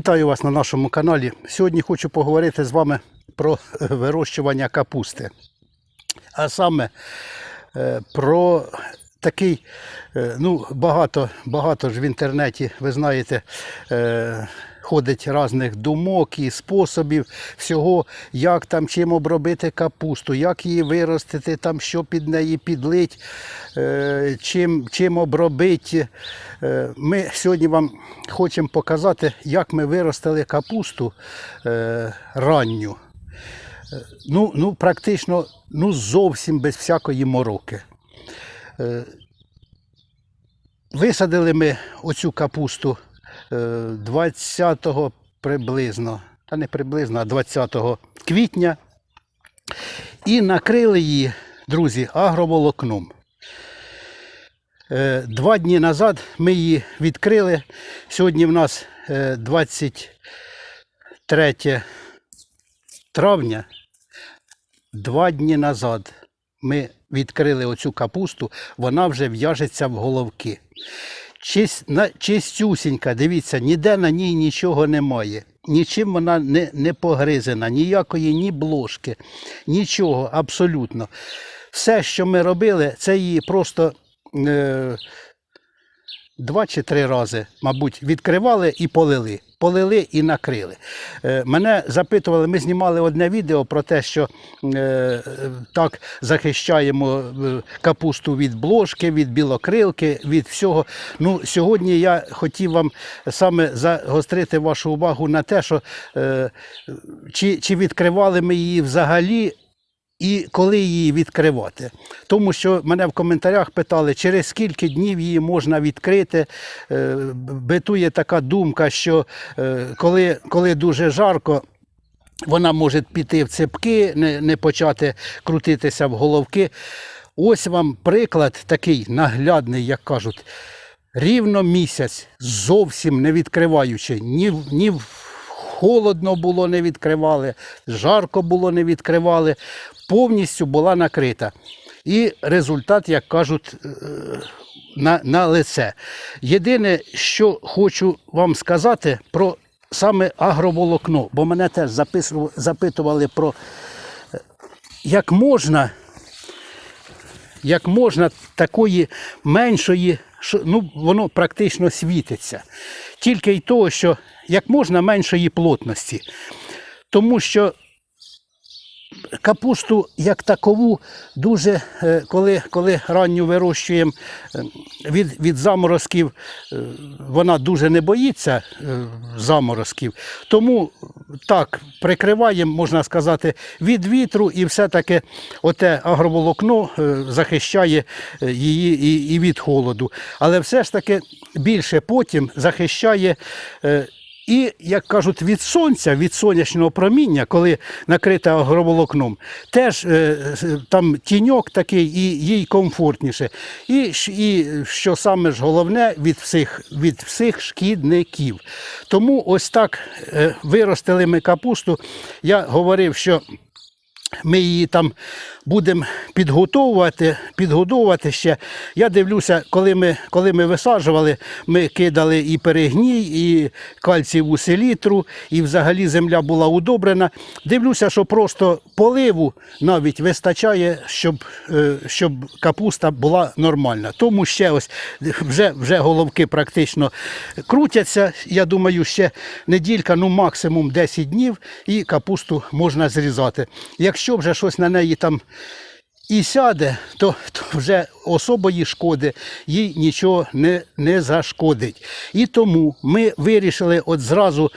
Вітаю вас на нашому каналі. Сьогодні хочу поговорити з вами про вирощування капусти. А саме е, про такий, е, ну, багато, багато ж в інтернеті, ви знаєте, е, ходить різних думок і способів всього, як там чим обробити капусту, як її виростити, там що під неї підлить, е, чим, чим обробити. Е, Ми сьогодні вам хочемо показати, як ми виростили капусту е, ранню. Ну, ну, практично ну, зовсім без всякої мороки. Висадили ми оцю капусту 20 приблизно, та не приблизно, а 20 квітня. І накрили її, друзі, агроволокном. Е, Два дні назад ми її відкрили. Сьогодні в нас е, 23 травня. Два дні назад ми відкрили оцю капусту, вона вже в'яжеться в головки. Чис, на, чистюсінька, дивіться, ніде на ній нічого немає. Нічим вона не, не погризена, ніякої ні блошки, нічого абсолютно. Все, що ми робили, це її просто е, два чи три рази, мабуть, відкривали і полили. Полили і накрили. Е, Мене запитували, ми знімали одне відео про те, що е, так захищаємо е, капусту від блошки, від білокрилки, від всього. Ну, сьогодні я хотів вам саме загострити вашу увагу на те, що е, чи, чи відкривали ми її взагалі і коли її відкривати. Тому що мене в коментарях питали, через скільки днів її можна відкрити. Е, Битує така думка, що е, коли, коли дуже жарко. Вона може піти в цепки, не, не почати крутитися в головки. Ось вам приклад такий наглядний, як кажуть. Рівно місяць, зовсім не відкриваючи, ні, ні в- холодно було, не відкривали, жарко було, не відкривали, повністю була накрита. І результат, як кажуть, е, на, на лице. Єдине, що хочу вам сказати про саме агроволокно, бо мене теж запитували про е, як можна як можна такої меншої, ну, воно практично світиться. Тільки й того, що як можна меншої плотності. Тому що капусту як такову дуже, е, коли, коли ранню вирощуємо е, від, від заморозків, е, вона дуже не боїться заморозків. Тому так, прикриваємо, можна сказати, від вітру і все-таки оте агроволокно захищає її і, і від холоду. Але все ж таки більше потім захищає. І, як кажуть, від сонця, від сонячного проміння, коли накрите агроволокном, теж е, е, там тіньок такий і їй комфортніше. І, і що саме ж головне, від всіх, від всіх шкідників. Тому ось так е, виростили ми капусту. Я говорив, що ми її там будемо підготовувати, підгодовувати ще. Я дивлюся, коли ми, коли ми висаджували, ми кидали і перегній, і кальціву селітру, і взагалі земля була удобрена. Дивлюся, що просто поливу навіть вистачає, щоб, е, щоб капуста була нормальна. Тому ще ось вже, вже головки практично крутяться. Я думаю, ще неділька, ну максимум 10 днів, і капусту можна зрізати. Якщо вже щось на неї там і сяде, то, то вже особої шкоди їй нічого не, не зашкодить. І тому ми вирішили от зразу.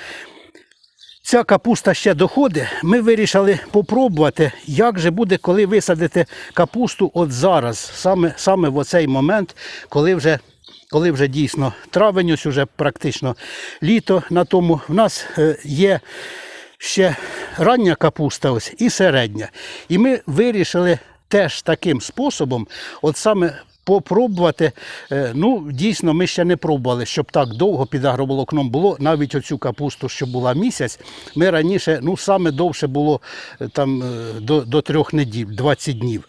Ця капуста ще доходить. Ми вирішили попробувати, як же буде, коли висадити капусту от зараз, саме, саме в оцей момент, коли вже, коли вже дійсно травень, ось уже практично літо на тому. В нас е, є ще рання капуста ось і середня. І ми вирішили теж таким способом, от саме попробувати. Е, Ну, дійсно, ми ще не пробували, щоб так довго під агроволокном було. Навіть оцю капусту, що була місяць, ми раніше, ну, саме довше було е, там е, до, до трьох неділь, 20 днів.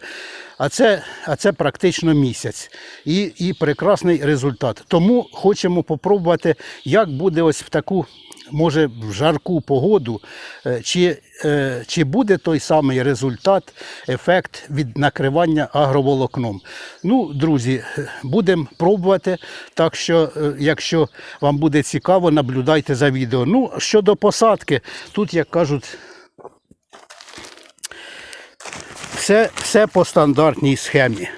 А це, а це практично місяць. І, і прекрасний результат. Тому хочемо попробувати, як буде ось в таку може в жарку погоду, е, чи, е, чи буде той самий результат, ефект від накривання агроволокном. Ну, друзі, е, будемо пробувати. Так що, якщо вам буде цікаво, наблюдайте за відео. Ну, щодо посадки, тут, як кажуть, все, все по стандартній схемі.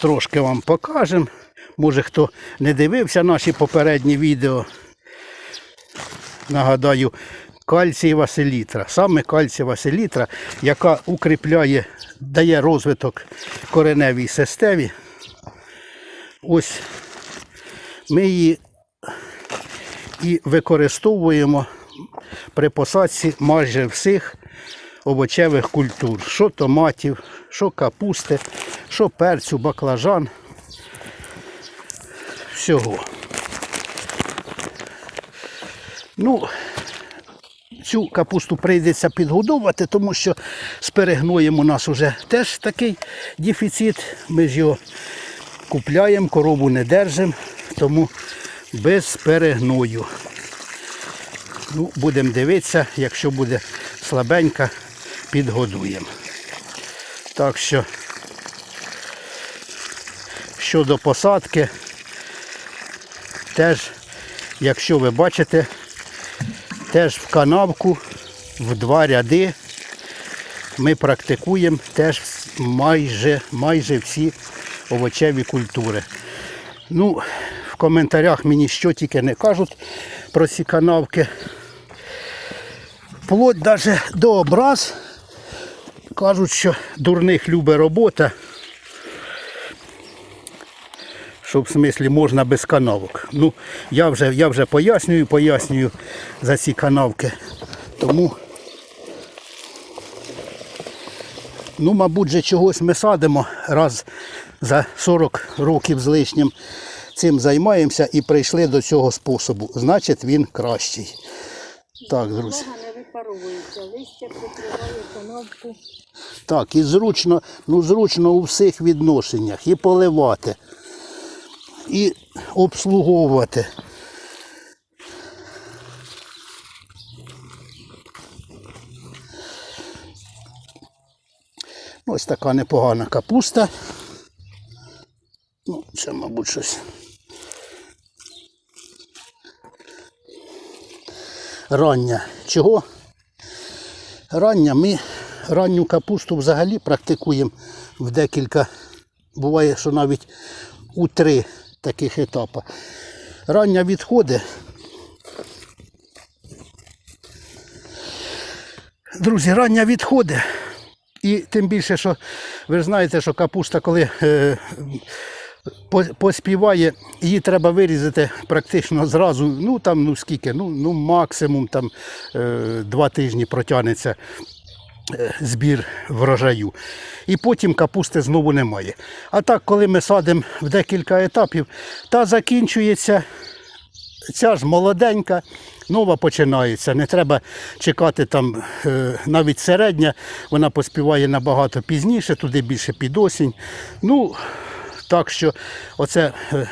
Трошки вам покажемо. Може хто не дивився наші попередні відео. Нагадаю, кальцієва селітра. Саме кальцієва селітра, яка укріпляє, дає розвиток кореневій системі. Ось ми її і використовуємо при посадці майже всіх овочевих культур. Що томатів, що капусти, що перцю, баклажан. Всього. Ну, цю капусту прийдеться підгодовувати, тому що з перегноєм у нас вже теж такий дефіцит. Ми ж його купляємо, корову не держимо, тому без перегною. Ну, будемо дивитися, якщо буде слабенька, підгодуємо. Так що щодо посадки, теж, якщо ви бачите, теж в канавку в два ряди ми практикуємо теж майже, майже всі овочеві культури. Ну, в коментарях мені що тільки не кажуть про ці канавки. Вплоть навіть до образ. Кажуть, що дурних любить робота. Що в смислі можна без канавок. Ну, я вже, я вже пояснюю, пояснюю за ці канавки. Тому, ну, мабуть, же чогось ми садимо раз за 40 років з лишнім цим займаємося і прийшли до цього способу. Значить, він кращий. Так, друзі. Листя прикриває канавку. Так, і зручно, ну зручно у всіх відношеннях. І поливати, і обслуговувати. Ось така непогана капуста. Ну, це, мабуть, щось. Рання. Чого? Рання ми ранню капусту взагалі практикуємо в декілька, буває, що навіть у три таких етапи. Рання відходить. Друзі, рання відходить. І тим більше, що ви ж знаєте, що капуста, коли е, поспіває, її треба вирізати практично зразу, ну там ну скільки, ну, ну максимум там е, два тижні протягнеться е, збір врожаю. І потім капусти знову немає. А так, коли ми садимо в декілька етапів, та закінчується ця ж молоденька, нова починається. Не треба чекати там е, навіть середня, вона поспіває набагато пізніше, туди більше під осінь. Ну, так що оце е,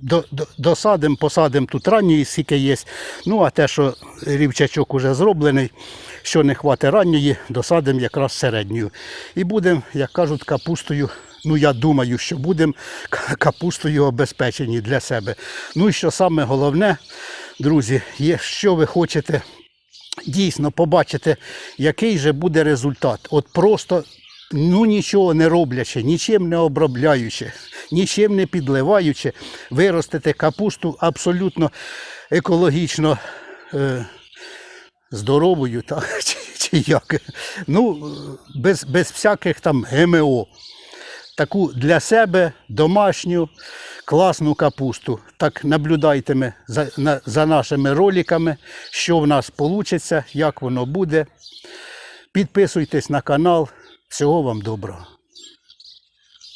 до, до, досадимо, посадимо тут ранньої скільки є. Ну, а те, що рівчачок уже зроблений, що не хватить ранньої, досадимо якраз середньою. І будемо, як кажуть, капустою. Ну, я думаю, що будемо капустою обезпечені для себе. Ну і що саме головне, друзі, є, що ви хочете дійсно побачити, який же буде результат. От просто ну нічого не роблячи, нічим не обробляючи, нічим не підливаючи, виростити капусту абсолютно екологічно е, здоровою, так, чи, чи як. Ну, без, без всяких там ГМО. Таку для себе домашню класну капусту. Так наблюдайте за, на, за нашими роликами, що в нас вийде, як воно буде. Підписуйтесь на канал. Всього вам доброго.